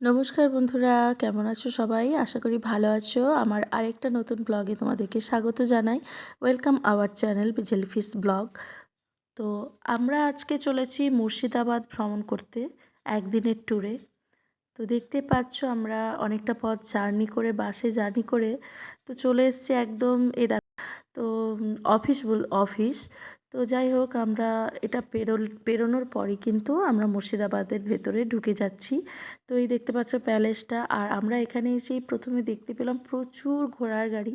নমস্কার বন্ধুরা, কেমন আছো সবাই? আশা করি ভালো আছো। আমার আরেকটা নতুন ব্লগে তোমাদেরকে স্বাগত জানাই। Welcome our channel jellyfish blog তো আমরা আজকে চলেছি মুর্শিদাবাদ ভ্রমণ করতে একদিনের ট্যুরে তো দেখতে পাচ্ছ আমরা অনেকটা পথ জার্নি করে, বাসে জার্নি করে। তো চলে এসছি একদম এ তো অফিস বল অফিস তো যাই হোক, আমরা এটা পেরোল, পেরোনোর পরই কিন্তু আমরা মুর্শিদাবাদের ভেতরে ঢুকে যাচ্ছি। তো এই দেখতে পাচ্ছ প্যালেসটা, আর আমরা এখানে এসেই প্রথমে দেখতে পেলাম প্রচুর ঘোড়ার গাড়ি।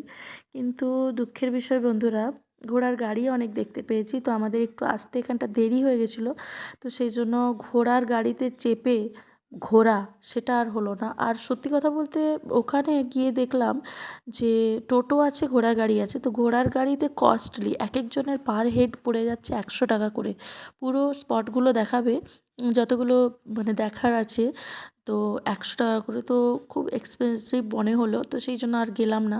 কিন্তু দুঃখের বিষয় বন্ধুরা, ঘোড়ার গাড়ি অনেক দেখতে পেয়েছি। তো আমাদের একটু আসতে এখানটা দেরি হয়ে গেছিল, তো সেই জন্য ঘোড়ার গাড়িতে চেপে ঘোরা সেটা আর হলো না। আর সত্যি কথা বলতে ওখানে গিয়ে দেখলাম যে টোটো আছে, ঘোড়ার গাড়ি আছে, তো ঘোড়ার গাড়িতে কস্টলি এক একজনের পার হেড পড়ে যাচ্ছে একশো টাকা করে। পুরো স্পটগুলো দেখাবে, যতগুলো মানে দেখার আছে, তো একশো টাকা করে। তো খুব এক্সপেন্সিভ মনে হলো, তো সেই জন্য আর গেলাম না।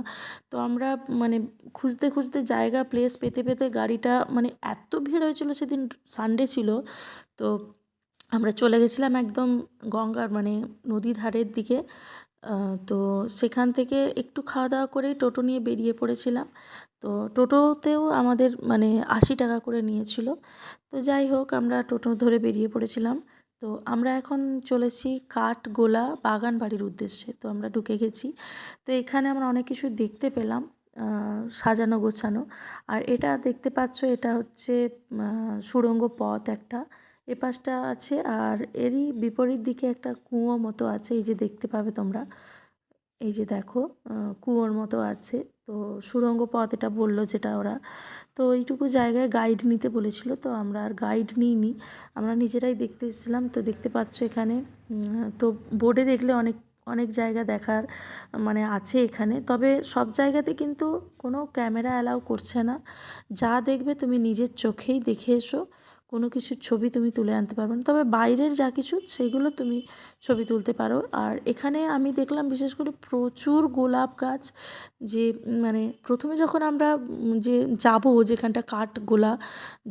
তো আমরা মানে খুঁজতে খুঁজতে জায়গা প্লেস পেতে পেতে গাড়িটা মানে এত ভিড় হয়েছিল সেদিন সানডে ছিল, তো আমরা চলে গেছিলাম একদম গঙ্গার মানে নদী ধারের দিকে। তো সেখান থেকে একটু খাওয়া দাওয়া করে টোটো নিয়ে বেরিয়ে পড়েছিলাম। তো টোটোতেও আমাদের মানে আশি টাকা করে নিয়েছিল। তো যাই হোক, আমরা টোটো ধরে বেরিয়ে পড়েছিলাম। তো আমরা এখন চলেছি কাঠগোলা বাগান বাড়ির উদ্দেশ্যে। তো আমরা ঢুকে গেছি। তো এখানে আমরা অনেক কিছু দেখতে পেলাম সাজানো গোছানো। আর এটা দেখতে পাচ্ছ, এটা হচ্ছে সুড়ঙ্গ পথ একটা। এ পাশটা আছে আর এরই বিপরীত দিকে একটা কুঁয়ো মতো আছে, এই যে দেখতে পাবে তোমরা। এই যে দেখো কুয়োর মতো আছে। তো সুড়ঙ্গ পথ এটা বলল যেটা ওরা। তো এইটুকু জায়গায় গাইড নিতে বলেছিল, তো আমরা আর গাইড নিইনি। আমরা নিজেরাই দেখতে এসেছিলাম, তো দেখতে পাচ্ছ এখানে তো বোর্ডে দেখলে অনেক অনেক জায়গা দেখার মানে আছে এখানে। তবে সব জায়গাতে কিন্তু কোনো ক্যামেরা অ্যালাউ করছে না। যা দেখবে তুমি নিজের চোখেই দেখে এসো। কোনো কিছুর ছবি তুমি তুলে আনতে পারবে না। তবে বাইরের যা কিছু, সেগুলো তুমি ছবি তুলতে পারো। আর এখানে আমি দেখলাম বিশেষ করে প্রচুর গোলাপ গাছ, যে মানে প্রথমে যখন আমরা যে, যাব যেখানটা কাঠ গোলা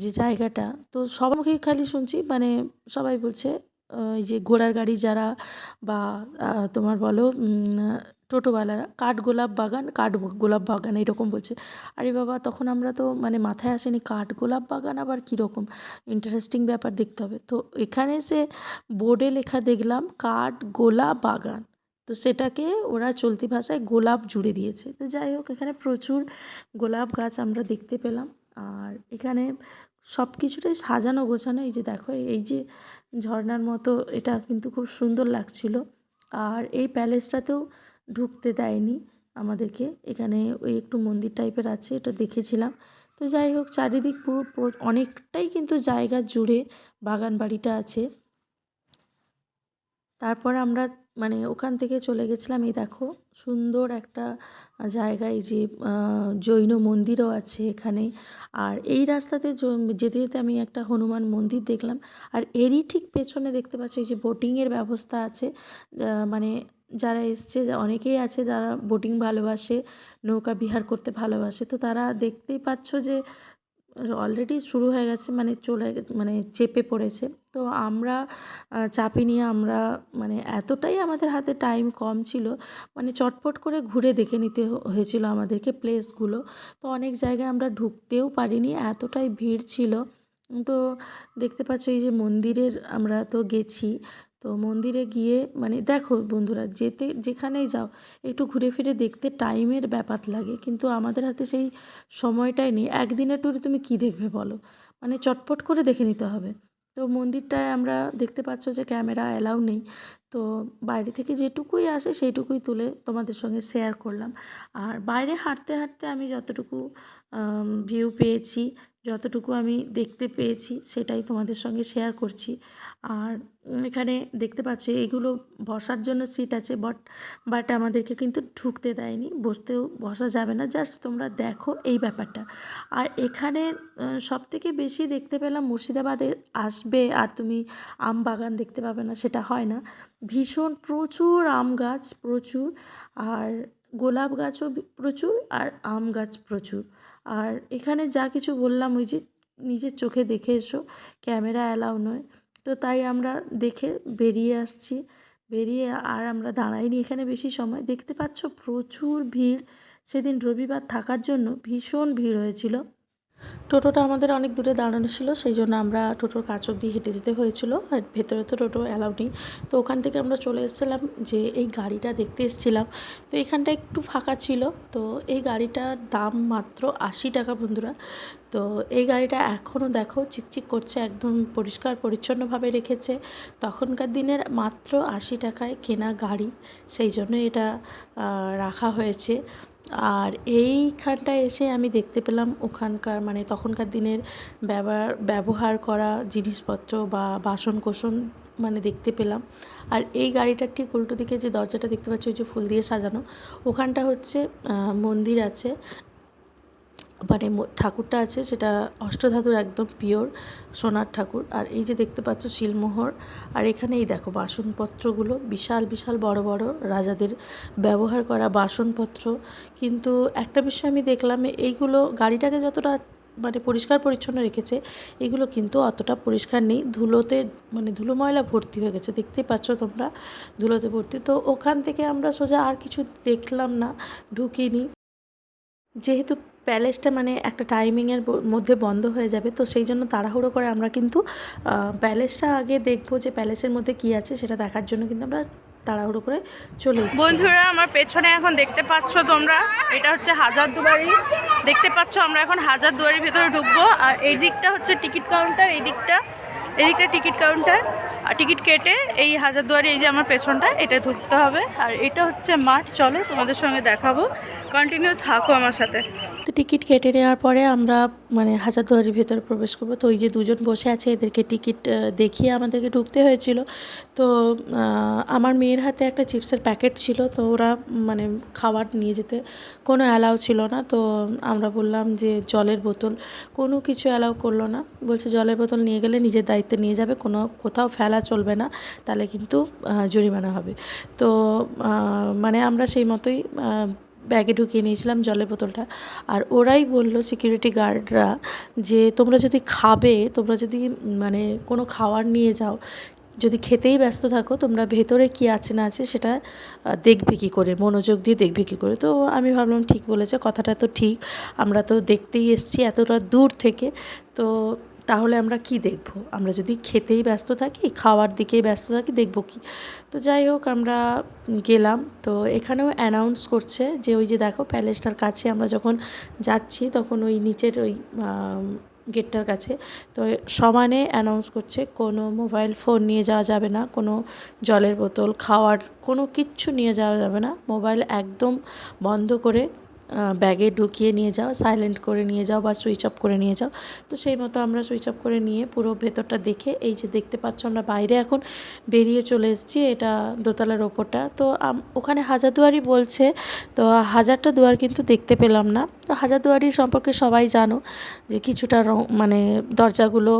যে জায়গাটা, তো সবার খালি শুনছি মানে সবাই বলছে যে ঘোড়ার গাড়ি যারা বা তোমার বলো টোটোওয়ালারা কাঠ গোলাপ বাগান, কাঠ গোলাপ বাগান এরকম বলছে। আরে বাবা, তখন আমরা তো মানে মাথায় আসেনি কাঠ গোলাপ বাগান আবার কীরকম? ইন্টারেস্টিং ব্যাপার দেখতে হবে। তো এখানে সে বোর্ডে লেখা দেখলাম, কাঠ গোলাপ বাগান। তো সেটাকে ওরা চলতি ভাষায় গোলাপ জুড়ে দিয়েছে। তো যাই হোক, এখানে প্রচুর গোলাপ গাছ আমরা দেখতে পেলাম। আর এখানে সব কিছুটাই সাজানো গোছানো, এই যে দেখো, এই যে ঝর্নার মতো, এটা কিন্তু খুব সুন্দর লাগছিল। আর এই প্যালেসটাতেও ঢুকতে দেয়নি আমাদেরকে। এখানে ওই একটু মন্দির টাইপের আছে, এটা দেখেছিলাম। তো যাই হোক, চারিদিক পুরো অনেকটাই কিন্তু জায়গা জুড়ে বাগান বাড়িটা আছে। তারপর আমরা মানে ওখান থেকে চলে গেছিলাম, এই দেখো, সুন্দর একটা জায়গায় যে জৈন মন্দিরও আছে এখানে। আর এই রাস্তাতে যেতে যেতে আমি একটা হনুমান মন্দির দেখলাম। আর এরই ঠিক পেছনে দেখতে পাচ্ছি যে বোটিংয়ের ব্যবস্থা আছে। মানে যারা এসছে অনেকেই আছে যারা বোটিং ভালোবাসে, নৌকা বিহার করতে ভালোবাসে। তো তারা দেখতেই পাচ্ছ যে অলরেডি শুরু হয়ে গেছে মানে চলে মানে চেপে পড়েছে। তো আমরা চাপি নিয়ে আমরা মানে এতটাই আমাদের হাতে টাইম কম ছিল মানে চটপট করে ঘুরে দেখে নিতে হয়েছিল আমাদেরকে প্লেসগুলো তো অনেক জায়গায় আমরা ঢুকতেও পারিনি, এতটাই ভিড় ছিল। তো দেখতে পাচ্ছ এই যে মন্দিরের আমরা তো গেছি তো মন্দিরে গিয়ে মানে দেখো বন্ধুরা, যেতে, যেখানেই যাও, একটু ঘুরে ফিরে দেখতে টাইমের ব্যাপার লাগে, কিন্তু আমাদের হাতে সেই সময়টাই নেই। একদিনের ট্যুরে তুমি কী দেখবে বলো? মানে চটপট করে দেখে নিতে হবে। তো মন্দিরটায় আমরা দেখতে পাচ্ছ যে ক্যামেরা অ্যালাউ নেই। তো বাইরে থেকে যেটুকুই আসে সেইটুকুই তুলে তোমাদের সঙ্গে শেয়ার করলাম। আর বাইরে হাঁটতে হাঁটতে আমি যতটুকু ভিউ পেয়েছি যতটুকু আমি দেখতে পেয়েছি, সেটাই তোমাদের সঙ্গে শেয়ার করছি। আর এখানে দেখতে পাচ্ছ এইগুলো বসার জন্য সিট আছে বট বাট আমাদেরকে কিন্তু ঢুকতে দেয়নি, বসতেও বসা যাবে না জাস্ট তোমরা দেখো এই ব্যাপারটা। আর এখানে সবথেকে বেশি দেখতে পেলাম মুর্শিদাবাদে আসবে, আর তুমি আম বাগান দেখতে পাবে না, সেটা হয় না। ভীষণ প্রচুর আম গাছ প্রচুর, আর গোলাপ গাছও প্রচুর, আর আম গাছ প্রচুর। আর এখানে যা কিছু বললাম ওই যে নিজের চোখে দেখে এসো, ক্যামেরা অ্যালাউ নয়। তো তাই আমরা দেখে বেরিয়ে আসছি। বেরিয়ে আর আমরা দাঁড়াইনি এখানে বেশি সময়। দেখতে পাচ্ছ প্রচুর ভিড়। সেদিন রবিবার থাকার জন্য ভীষণ ভিড় হয়েছিল। টোটোটা আমাদের অনেক দূরে দাঁড়ানো ছিল, সেই জন্য আমরা টোটোর কাছ অব্দি হেঁটে যেতে হয়েছিল, আর ভেতরে তো টোটো অ্যালাউ নেই। তো ওখান থেকে আমরা চলে এসেছিলাম যে এই গাড়িটা দেখতে এসেছিলাম। তো এখানটা একটু ফাঁকা ছিল, তো এই গাড়িটার দাম মাত্র আশি টাকা বন্ধুরা। তো এই গাড়িটা এখনও দেখো চিকচিক করছে, একদম পরিষ্কার পরিচ্ছন্নভাবে রেখেছে। তখনকার দিনের মাত্র আশি টাকায় কেনা গাড়ি, সেই জন্য এটা রাখা হয়েছে। আর এইখানটায় এসে আমি দেখতে পেলাম ওখানকার মানে তখনকার দিনের ব্যবহার ব্যবহার করা জিনিসপত্র বা বাসনকোসন মানে দেখতে পেলাম। আর এই গাড়িটার ঠিক উল্টো দিকে যে দরজাটা দেখতে পাচ্ছি, ওই যে ফুল দিয়ে সাজানো, ওখানটা হচ্ছে মন্দির আছে। মানে ঠাকুরটা আছে সেটা অষ্টধাতুর একদম পিওর সোনার ঠাকুর। আর এই যে দেখতে পাচ্ছ শিলমোহর, আর এখানে এই দেখো বাসনপত্রগুলো, বিশাল বিশাল বড় বড় রাজাদের ব্যবহার করা বাসনপত্র। কিন্তু একটা বিষয় আমি দেখলাম, এইগুলো গাড়িটাকে যতটা মানে পরিষ্কার পরিচ্ছন্ন রেখেছে, এগুলো কিন্তু অতটা পরিষ্কার নেই। ধুলোতে মানে ধুলো ময়লা ভর্তি হয়ে গেছে, দেখতেই পাচ্ছ তোমরা ধুলোতে ভর্তি। তো ওখান থেকে আমরা সোজা আর কিছু দেখলাম না, ঢুকিনি। যেহেতু প্যালেসটা মানে একটা টাইমিংয়ের মধ্যে বন্ধ হয়ে যাবে, তো সেই জন্য তাড়াহুড়ো করে আমরা কিন্তু প্যালেসটা আগে দেখব যে প্যালেসের মধ্যে কী আছে সেটা দেখার জন্য কিন্তু আমরা তাড়াহুড়ো করে চলে বন্ধুরা, আমার পেছনে এখন দেখতে পাচ্ছ তোমরা, এটা হচ্ছে হাজার দুয়ারি। দেখতে পাচ্ছ আমরা এখন হাজার দুয়ারির ভেতরে ঢুকবো, আর এই দিকটা হচ্ছে টিকিট কাউন্টার, এই দিকটা এই দিকটা টিকিট কাউন্টার, আর টিকিট কেটে এই হাজার দুয়ারি, এই যে আমার পেছনটা, এটা ঢুকতে হবে। আর এটা হচ্ছে মাঠ, চলো তোমাদের সঙ্গে দেখাবো। কন্টিনিউ থাকো আমার সাথে। তো টিকিট কেটে নেওয়ার পরে আমরা মানে হাজারদুয়ারির ভেতরে প্রবেশ করব। তো ওই যে দুজন বসে আছে, এদেরকে টিকিট দেখিয়ে আমাদেরকে ঢুকতে হয়েছিল। তো আমার মেয়ের হাতে একটা চিপসের প্যাকেট ছিল, তো ওরা মানে খাবার নিয়ে যেতে কোনো অ্যালাউ ছিল না। তো আমরা বললাম যে, জলের বোতল, কোনো কিছু অ্যালাউ করল না। বলছে, জলের বোতল নিয়ে গেলে নিজের দায়িত্বে নিয়ে যাবে, কোনো কোথাও ফেলা চলবে না, তাহলে কিন্তু জরিমানা হবে। তো মানে আমরা সেই মতোই ব্যাগে ঢুকিয়ে নিয়েছিলাম জলের বোতলটা। আর ওরাই বলল সিকিউরিটি গার্ডরা যে, তোমরা যদি খাবে, তোমরা যদি মানে কোনো খাবার নিয়ে যাও, যদি খেতেই ব্যস্ত থাকো, তোমরা ভেতরে কি আছে না আছে সেটা দেখবে কী করে, মনোযোগ দিয়ে দেখবে কী করে। তো আমি ভাবলাম, ঠিক বলেছে, কথাটা তো ঠিক। আমরা তো দেখতেই এসছি এতটা দূর থেকে। তো তাহলে আমরা কি দেখব? আমরা যদি খেতেই ব্যস্ত থাকি, খাওয়ার দিকেই ব্যস্ত থাকি, দেখব কি? তো যাই হোক, আমরা গেলাম। তো এখানেও অ্যানাউন্স করছে যে ওই যে দেখো প্যালেসটার কাছে আমরা যখন যাচ্ছি, তখন ওই নিচের ওই গেটটার কাছে। তো সমানে অ্যানাউন্স করছে, কোনো মোবাইল ফোন নিয়ে যাওয়া যাবে না, কোনো জলের বোতল, খাওয়ার কোনো কিচ্ছু নিয়ে যাওয়া যাবে না। মোবাইল একদম বন্ধ করে ব্যাগে ঢুকিয়ে নিয়ে যাও সাইলেন্ট করে নিয়ে যাও বা সুইচ অফ করে নিয়ে যাও। তো সেই মতো আমরা সুইচ অফ করে নিয়ে পুরো ভেতরটা দেখে, এই যে দেখতে পাচ্ছ আমরা বাইরে এখন বেরিয়ে চলে এসেছি, এটা দোতলার ওপরটা। তো ওখানে হাজারদুয়ারি বলছে, তো হাজারটা দুয়ার কিন্তু দেখতে পেলাম না। তো হাজারদুয়ারি সম্পর্কে সবাই জানো যে কিছুটা রং মানে দরজাগুলো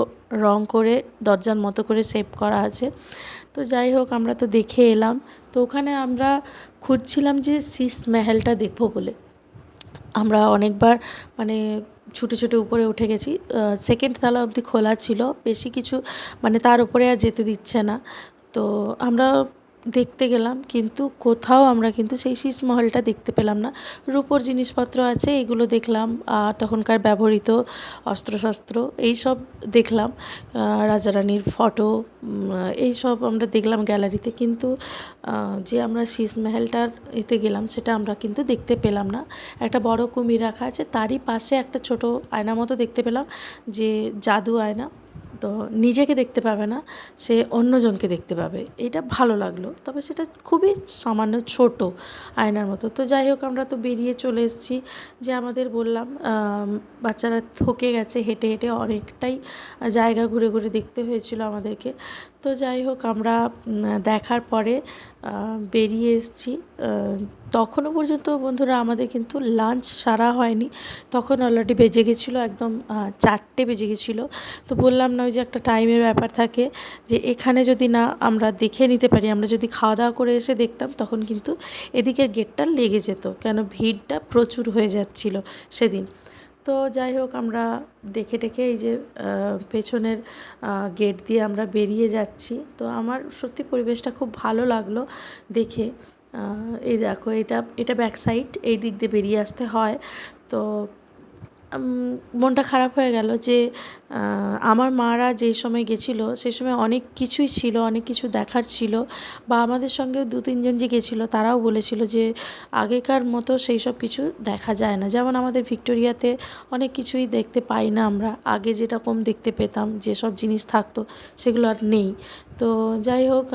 রং করে, দরজার মতো করে সেভ করা আছে। তো যাই হোক, আমরা তো দেখে এলাম। তো ওখানে আমরা খুঁজছিলাম যে শীষ মেহেলটা দেখব বলে। আমরা অনেকবার মানে ছুটে ছুটে উপরে উঠে গেছি। সেকেন্ড তালা অবধি খোলা ছিল। বেশি কিছু মানে তার উপরে আর যেতে দিচ্ছে না। তো আমরা দেখতে গেলাম, কিন্তু কোথাও আমরা কিন্তু সেই শীষ মহলটা দেখতে পেলাম না। রূপোর জিনিসপত্র আছে, এগুলো দেখলাম তখনকার ব্যবহৃত অস্ত্রশস্ত্র, এইসব দেখলাম রাজারানীর ফটো এইসব আমরা দেখলাম গ্যালারিতে, কিন্তু যে আমরা শীষ মেহেলটার এতে গেলাম, সেটা আমরা কিন্তু দেখতে পেলাম না। একটা বড় কুমির রাখা আছে, তারই পাশে একটা ছোট আয়না মতো দেখতে পেলাম, যে জাদু আয়না। তো নিজেকে দেখতে পাবে না, সে অন্যজনকে দেখতে পাবে। এটা ভালো লাগল। তবে সেটা খুবই সামান্য ছোট আয়নার মতো। তো যাই হোক, আমরা তো বেরিয়ে চলে এসেছি যে আমাদের বললাম বাচ্চারা থকে গেছে, হেঁটে হেঁটে অনেকটাই জায়গা ঘুরে ঘুরে দেখতে হয়েছিল আমাদেরকে। তো যাই হোক, আমরা দেখার পরে বেরিয়ে এসেছি। তখনও পর্যন্ত বন্ধুরা আমাদের কিন্তু লাঞ্চ সারা হয়নি। তখন অলরেডি বেজে গেছিল একদম চারটে বেজে গেছিল। তো বললাম না, ওই যে একটা টাইমের ব্যাপার থাকে যে, এখানে যদি না আমরা দেখে নিতে পারি, আমরা যদি খাওয়া দাওয়া করে এসে দেখতাম, তখন কিন্তু এদিকের গেটটা লেগে যেত। কেন? ভিড়টা প্রচুর হয়ে যাচ্ছিল সেদিন। তো যাই হোক, আমরা দেখে টেকে এই যে পেছনের গেট দিয়ে আমরা বেরিয়ে যাচ্ছি। তো আমার সত্যি পরিবেশটা খুব ভালো লাগল দেখে। এই দেখো, এটা এটা ব্যাক সাইড এই দিক দিয়ে বেরিয়ে আসতে হয়। তো মনটা খারাপ হয়ে গেল যে আমার মারা যে সময় গেছিল সেই সময় অনেক কিছুই ছিল, অনেক কিছু দেখার ছিল। বা আমাদের সঙ্গে দু, তিনজন যে গেছিল, তারাও বলেছিল যে, আগেকার মতো সেই সব কিছু দেখা যায় না। যেমন আমাদের ভিক্টোরিয়াতে অনেক কিছুই দেখতে পাই না আমরা। আগে যেটা কম দেখতে পেতাম, যেসব জিনিস থাকতো, সেগুলো আর নেই। তো যাই হোক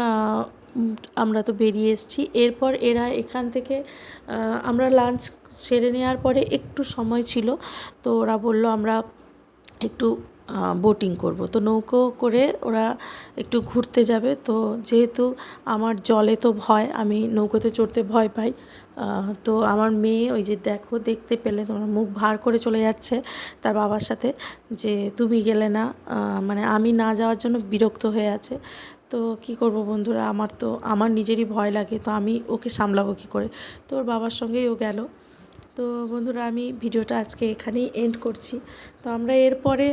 আমরা তো বেরিয়ে এসেছি। এরপর এরা এখান থেকে আমরা লাঞ্চ সেরে নেওয়ার পরে একটু সময় ছিল, তো ওরা বলল আমরা একটু বোটিং করব। তো নৌকো করে ওরা একটু ঘুরতে যাবে। তো যেহেতু আমার জলে তো ভয়, আমি নৌকোতে চড়তে ভয় পাই তো আমার মেয়ে ওই যে দেখো, দেখতে পেলে তোমার মুখ ভার করে চলে যাচ্ছে তার বাবার সাথে যে তুমি গেলে না মানে আমি না যাওয়ার জন্য বিরক্ত হয়ে আছে। তো কি করব বন্ধুরা? আমার তো, আমার নিজেরই ভয় লাগে, তো আমি ওকে সামলাবো কী করে? তো ওর বাবার সঙ্গেই ও গেল। তো বন্ধুরা, আমি ভিডিওটা আজকে এখানেই এন্ড করছি। তো আমরা এরপরে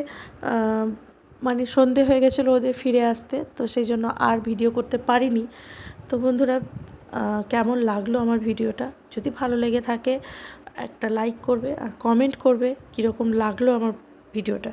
মানে সন্ধে হয়ে গেছিল ওদের ফিরে আসতে, তো সেই জন্য আর ভিডিও করতে পারিনি। তো বন্ধুরা কেমন লাগল আমার ভিডিওটা? যদি ভালো লেগে থাকে, একটা লাইক করবে আর কমেন্ট করবে কীরকম লাগল আমার ভিডিওটা।